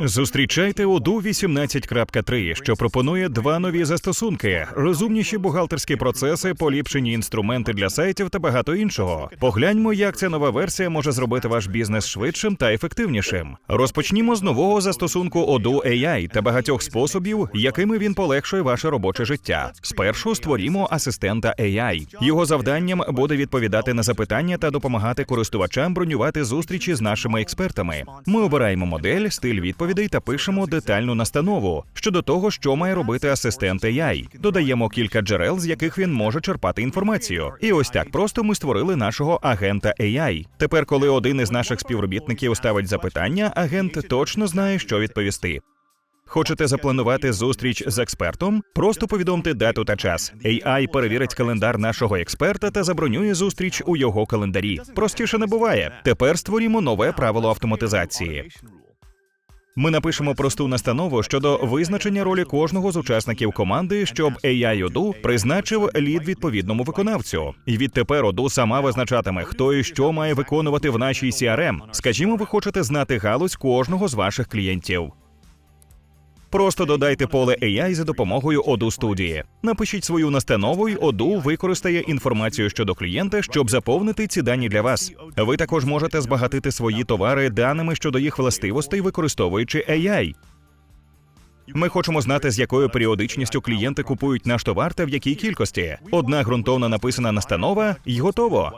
Зустрічайте Оду 18.3, що пропонує два нові застосунки: розумніші бухгалтерські процеси, поліпшені інструменти для сайтів та багато іншого. Погляньмо, як ця нова версія може зробити ваш бізнес швидшим та ефективнішим. Розпочнімо з нового застосунку Odoo AI та багатьох способів, якими він полегшує ваше робоче життя. Спершу створімо асистента AI. Його завданням буде відповідати на запитання та допомагати користувачам бронювати зустрічі з нашими експертами. Ми обираємо модель, стиль відповідей та пишемо детальну настанову щодо того, що має робити асистент AI. Додаємо кілька джерел, з яких він може черпати інформацію. І ось так просто ми створили нашого агента AI. Тепер, коли один із наших співробітників ставить запитання, агент точно знає, що відповісти. Хочете запланувати зустріч з експертом? Просто повідомте дату та час. AI перевірить календар нашого експерта та забронює зустріч у його календарі. Простіше не буває. Тепер створімо нове правило автоматизації. Ми напишемо просту настанову щодо визначення ролі кожного з учасників команди, щоб AI Оду призначив лід відповідному виконавцю. І відтепер Оду сама визначатиме, хто і що має виконувати в нашій CRM. Скажімо, ви хочете знати галузь кожного з ваших клієнтів. Просто додайте поле AI за допомогою Оду студії. Напишіть свою настанову, і Оду використає інформацію щодо клієнта, щоб заповнити ці дані для вас. Ви також можете збагатити свої товари даними щодо їх властивостей, використовуючи AI. Ми хочемо знати, з якою періодичністю клієнти купують наш товар та в якій кількості. Одна ґрунтовно написана настанова, і готово.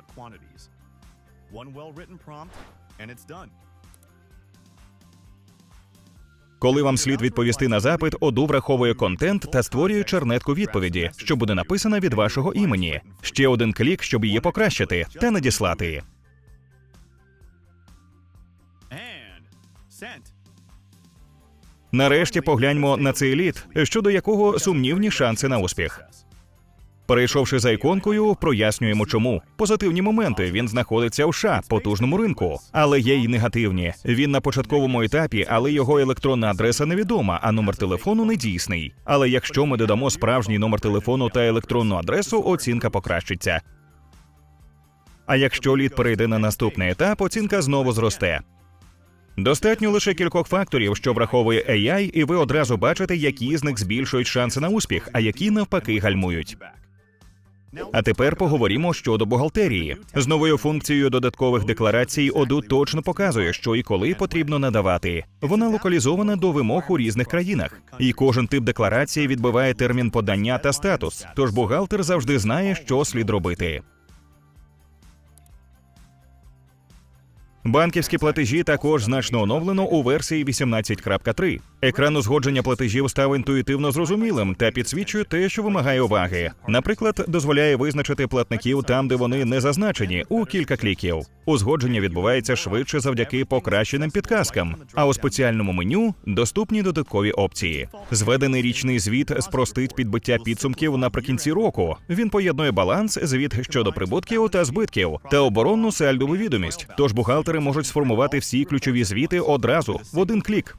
Коли вам слід відповісти на запит, Оду враховує контент та створює чернетку відповіді, що буде написана від вашого імені. Ще один клік, щоб її покращити та надіслати. Нарешті погляньмо на цей лід, щодо якого сумнівні шанси на успіх. Перейшовши за іконкою, прояснюємо, чому позитивні моменти він знаходиться у США, потужному ринку, але є й негативні. Він на початковому етапі, але його електронна адреса невідома, а номер телефону недійсний. Але якщо ми додамо справжній номер телефону та електронну адресу, оцінка покращиться. А якщо лід перейде на наступний етап, оцінка знову зросте. Достатньо лише кількох факторів, що враховує AI, і ви одразу бачите, які з них збільшують шанси на успіх, а які навпаки гальмують. А тепер поговоримо щодо бухгалтерії. З новою функцією додаткових декларацій Оду точно показує, що і коли потрібно надавати. Вона локалізована до вимог у різних країнах, і кожен тип декларації відбиває термін подання та статус. Тож бухгалтер завжди знає, що слід робити. Банківські платежі також значно оновлено у версії 18.3. Екран узгодження платежів став інтуїтивно зрозумілим та підсвічує те, що вимагає уваги. Наприклад, дозволяє визначити платників там, де вони не зазначені, у кілька кліків. Узгодження відбувається швидше завдяки покращеним підказкам. А у спеціальному меню доступні додаткові опції. Зведений річний звіт спростить підбиття підсумків наприкінці року. Він поєднує баланс, звіт щодо прибутків та збитків та оборонну сальдову відомість. Тож бухгалтери можуть сформувати всі ключові звіти одразу в один клік.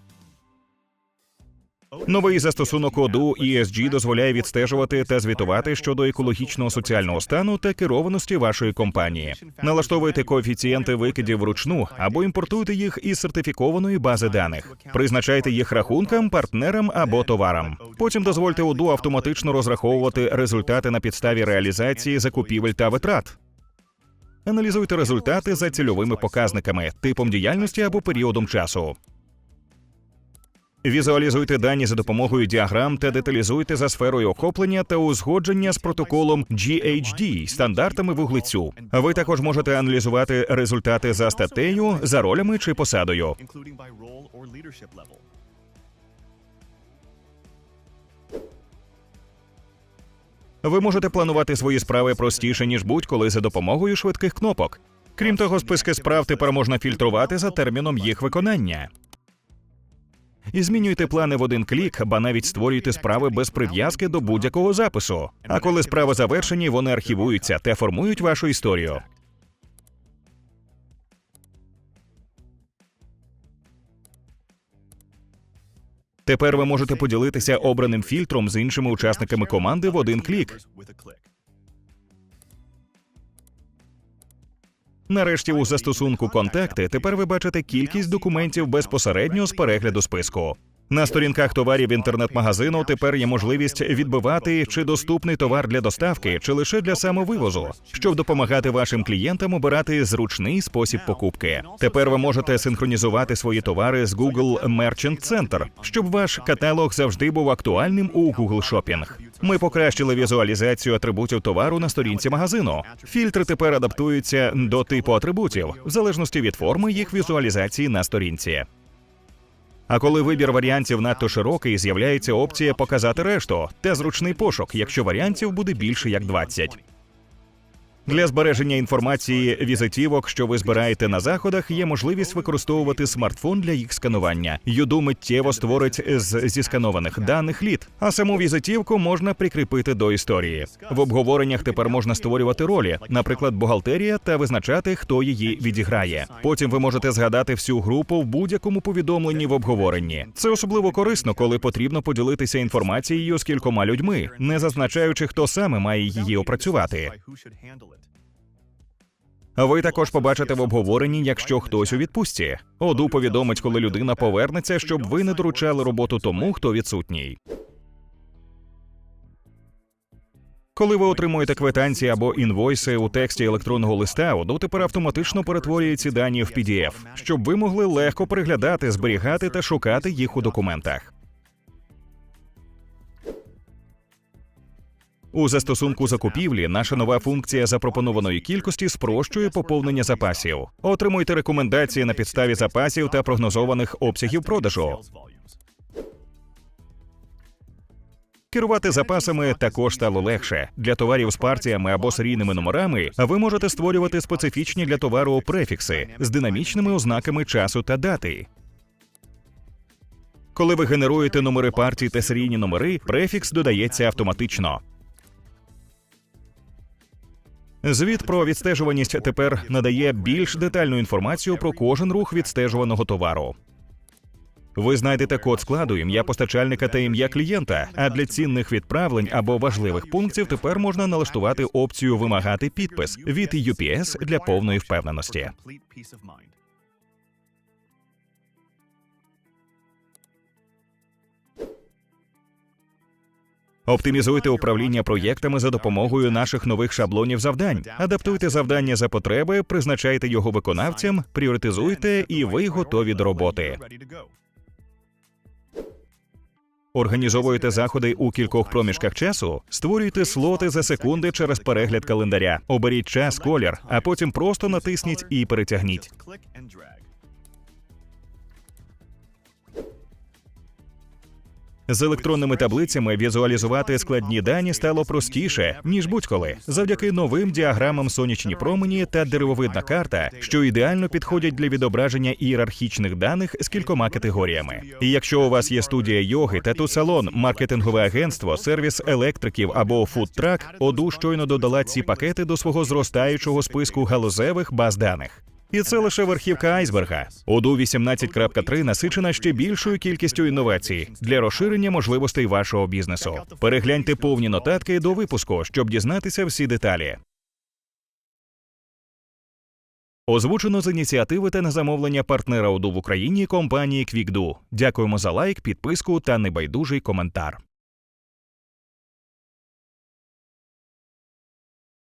Новий застосунок Оду ESG дозволяє відстежувати та звітувати щодо екологічного соціального стану та керованості вашої компанії. Налаштовуйте коефіцієнти викидів вручну або імпортуйте їх із сертифікованої бази даних. Призначайте їх рахункам, партнерам або товарам. Потім дозвольте Оду автоматично розраховувати результати на підставі реалізації закупівель та витрат. Аналізуйте результати за цільовими показниками, типом діяльності або періодом часу. Візуалізуйте дані за допомогою діаграм та деталізуйте за сферою охоплення та узгодження з протоколом GHD стандартами вуглецю. Ви також можете аналізувати результати за статтею, за ролями чи посадою. Ви можете планувати свої справи простіше ніж будь-коли за допомогою швидких кнопок. Крім того, списки справ тепер можна фільтрувати за терміном їх виконання. І змінюйте плани в один клік, ба навіть створюйте справи без прив'язки до будь-якого запису. А коли справи завершені, вони архівуються та формують вашу історію. Тепер ви можете поділитися обраним фільтром з іншими учасниками команди в один клік. Нарешті у застосунку Контакти тепер ви бачите кількість документів безпосередньо з перегляду списку. На сторінках товарів інтернет-магазину тепер є можливість відбивати, чи доступний товар для доставки, чи лише для самовивозу, щоб допомагати вашим клієнтам обирати зручний спосіб покупки. Тепер ви можете синхронізувати свої товари з Google Merchant Center, щоб ваш каталог завжди був актуальним у Google Shopping. Ми покращили візуалізацію атрибутів товару на сторінці магазину. Фільтри тепер адаптуються до типу атрибутів в залежності від форми їх візуалізації на сторінці. А коли вибір варіантів надто широкий, з'являється опція показати решту та зручний пошук, якщо варіантів буде більше як 20. Для збереження інформації візитівок, що ви збираєте на заходах, є можливість використовувати смартфон для їх сканування. Юду миттєво створить з зісканованих даних лід, а саму візитівку можна прикріпити до історії. В обговореннях тепер можна створювати ролі, наприклад, бухгалтерія, та визначати, хто її відіграє. Потім ви можете згадати всю групу в будь-якому повідомленні в обговоренні. Це особливо корисно, коли потрібно поділитися інформацією з кількома людьми, не зазначаючи, хто саме має її опрацювати. Ви також побачите в обговоренні, якщо хтось у відпустці. Оду повідомить, коли людина повернеться, щоб ви не доручали роботу тому, хто відсутній. Коли ви отримуєте квитанції або інвойси у тексті електронного листа, Оду тепер автоматично перетворює ці дані в PDF, щоб ви могли легко переглядати, зберігати та шукати їх у документах. У застосунку закупівлі наша нова функція запропонованої кількості спрощує поповнення запасів. Отримуйте рекомендації на підставі запасів та прогнозованих обсягів продажу. Керувати запасами також стало легше. Для товарів з партіями або серійними номерами ви можете створювати специфічні для товару префікси з динамічними ознаками часу та дати. Коли ви генеруєте номери партій та серійні номери, префікс додається автоматично. Звіт про відстежуваність тепер надає більш детальну інформацію про кожен рух відстежуваного товару. Ви знайдете код складу, ім'я постачальника та ім'я клієнта. А для цінних відправлень або важливих пунктів тепер можна налаштувати опцію вимагати підпис від UPS для повної впевненості. Оптимізуйте управління проєктами за допомогою наших нових шаблонів завдань. Адаптуйте завдання за потреби, призначайте його виконавцям, пріоритизуйте, і ви готові до роботи. Організовуєте заходи у кількох проміжках часу, створюйте слоти за секунди через перегляд календаря. Оберіть час, колір, а потім просто натисніть і перетягніть. З електронними таблицями візуалізувати складні дані стало простіше ніж будь-коли, завдяки новим діаграмам сонячні промені та деревовидна карта, що ідеально підходять для відображення ієрархічних даних з кількома категоріями. І якщо у вас є студія йоги, тату-салон, маркетингове агентство, сервіс електриків або фудтрак, Оду щойно додала ці пакети до свого зростаючого списку галузевих баз даних. І це лише верхівка айсберга. Оду 18.3 насичена ще більшою кількістю інновацій для розширення можливостей вашого бізнесу. Перегляньте повні нотатки до випуску, щоб дізнатися всі деталі. Озвучено з ініціативи та на замовлення партнера ОДУ в Україні компанії QuickDo. Дякуємо за лайк, підписку та небайдужий коментар.